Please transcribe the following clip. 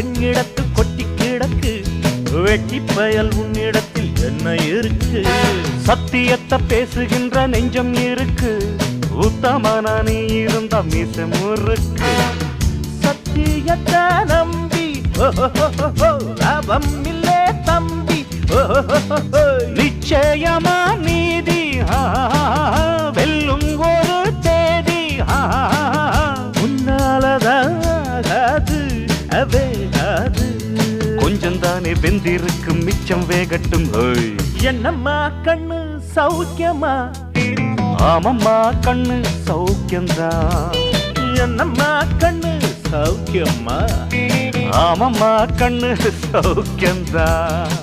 என்னிடத்து கொட்டி கிடக்கு. வெட்டி பயல் உன்னிடத்தில் என்ன இருக்கு? சத்தியத்தை பேசுகின்ற நெஞ்சம் இருக்கு. உத்தமனா நீ இருந்த மீசம் இருக்கு சத்தியத்தை நம்பி லாபம் இல்லே தம்பி. நிச்சயமா நீதி. வெல்லும் ஒரு தேதி. ஆ, உன்னாலதாகாது அவே கொஞ்சம் தானே வெந்திருக்கும் மிச்சம் வேகட்டும். என்னம்மா கண்ணு சௌக்கியமா? ஆமம்மா கண்ணு சௌக்கியம்தான் என்னம்மா கண்ணு சௌக்கியம்மா ஆமம்மா கண்ணு சௌக்கியம்தான்